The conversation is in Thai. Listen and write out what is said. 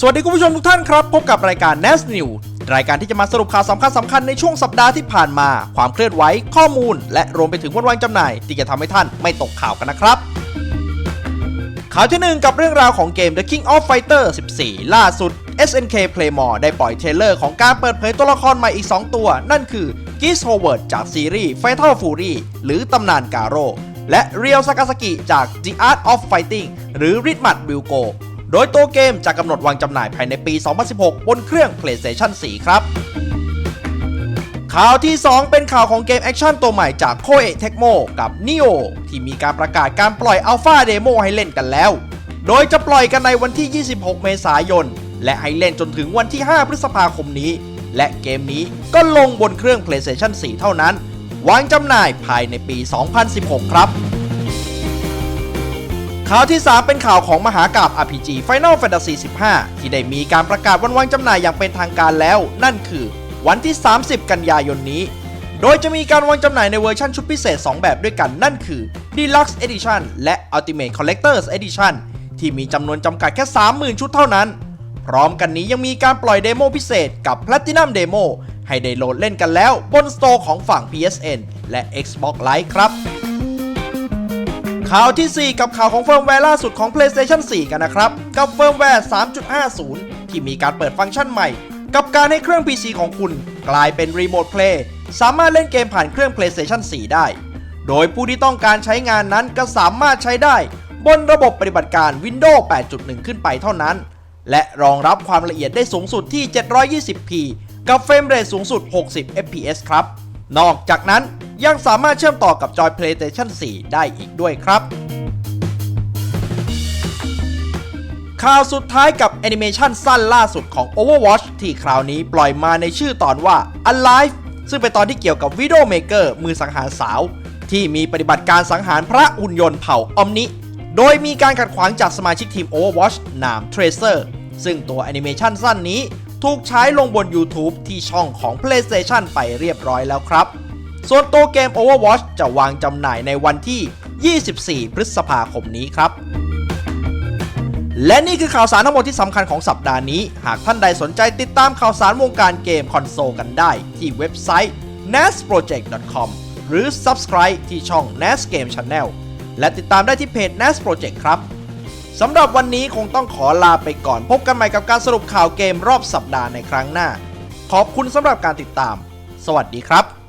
สวัสดีคุณผู้ชมทุกท่านครับ พบกับรายการ n a s New รายการที่จะมาสรุปข่าวสำคัญสำคัญในช่วงสัปดาห์ที่ผ่านมา ความเคลื่อนไหวข้อมูล และรวมไปถึงวันวางจำหน่าย ที่จะทำให้ท่านไม่ตกข่าวกันนะครับ ข่าวที่ 1 กับเรื่องราวของเกม The King of Fighter 14 ล่าสุด SNK Playmore ได้ปล่อยเทเลอร์ของการเปิดเผยตัวละครใหม่อีก 2 ตัว นั่นคือ g i s Howard จากซีรีส์ Fatal Fury หรือตำนานกาโรและ Real Sakazaki จาก The Art of Fighting หรือ r i t m a t b i l g o โดยตัวเกมจะกำหนดวางจำหน่ายภายในปี 2016 บนเครื่อง PlayStation 4 ครับ ข่าวที่ 2 เป็นข่าวของเกมแอคชั่นตัวใหม่จาก Koei Tecmo กับ Neo ที่มีการประกาศการปล่อยอัลฟาเดโมให้เล่นกันแล้ว โดยจะปล่อยกันในวันที่ 26 เมษายน และให้เล่นจนถึงวันที่ 5 พฤษภาคมนี้ และเกมนี้ก็ลงบนเครื่อง PlayStation 4 เท่านั้น วางจำหน่ายภายในปี 2016 ครับ ข่าวที่ 3 เป็นข่าวของมหากราบ RPG Final Fantasy 15 ที่ได้มีการประกาศวันวางจำหน่ายอย่างเป็นทางการแล้ว นั่นคือวันที่ 30 กันยายนนี้ โดยจะมีการวางจำหน่ายในเวอร์ชันชุดพิเศษ 2 แบบด้วยกันนั่นคือ Deluxe Edition และ Ultimate Collector's Edition ที่มีจำนวนจำกัดแค่ 30,000 ชุดเท่านั้น พร้อมกันนี้ยังมีการปล่อยเดโมพิเศษกับ Platinum Demo ให้ได้โหลดเล่นกันแล้วบนสโตร์ของฝั่ง PSN และ Xbox Live ครับ ข่าวที่ 4 กับข่าวของเฟิร์มแวร์ล่าสุดของ PlayStation 4 กันนะครับ กับเฟิร์มแวร์ 3.50 ที่มีการเปิดฟังก์ชันใหม่ กับการให้เครื่อง PC ของคุณ กลายเป็นรีโมทเพลย์สามารถเล่นเกมผ่านเครื่อง PlayStation 4 ได้ โดยผู้ที่ต้องการใช้งานนั้นก็สามารถใช้ได้ บนระบบปฏิบัติการ Windows 8.1 ขึ้นไปเท่านั้น และรองรับความละเอียดได้สูงสุดที่ 720p กับเฟรมเรทสูงสุด 60 fps ครับ นอกจากนั้น ยังสามารถเชื่อมต่อกับจอย PlayStation 4 ได้อีกด้วยครับข่าวสุดท้ายกับแอนิเมชันสั้นล่าสุดของ Overwatch ที่คราวนี้ปล่อยมาในชื่อตอนว่า Alive ซึ่งเป็นตอนที่เกี่ยวกับ Widowmaker มือสังหารสาว ที่มีปฏิบัติการสังหารพระหุ่นยนต์เผ่าออมนิ โดยมีการขัดขวางจากสมาชิกทีม Overwatch นาม Tracer ซึ่งตัวแอนิเมชันสั้นนี้ถูกใช้ลงบน YouTube ที่ช่องของ PlayStation ไปเรียบร้อยแล้วครับ ส่วนตัวเกม Overwatch จะวางจำหน่ายในวันที่ 24 พฤษภาคมนี้ครับ และนี่คือข่าวสารทั้งหมดที่สำคัญของสัปดาห์นี้ หากท่านใดสนใจติดตามข่าวสารวงการเกมคอนโซลกันได้ ที่เว็บไซต์ nasproject.com หรือ subscribe ที่ช่อง nas game channel และติดตามได้ที่เพจ nas project ครับสำหรับวันนี้คงต้องขอลาไปก่อน พบกันใหม่กับการสรุปข่าวเกมรอบสัปดาห์ในครั้งหน้า ขอบคุณสำหรับการติดตาม สวัสดีครับ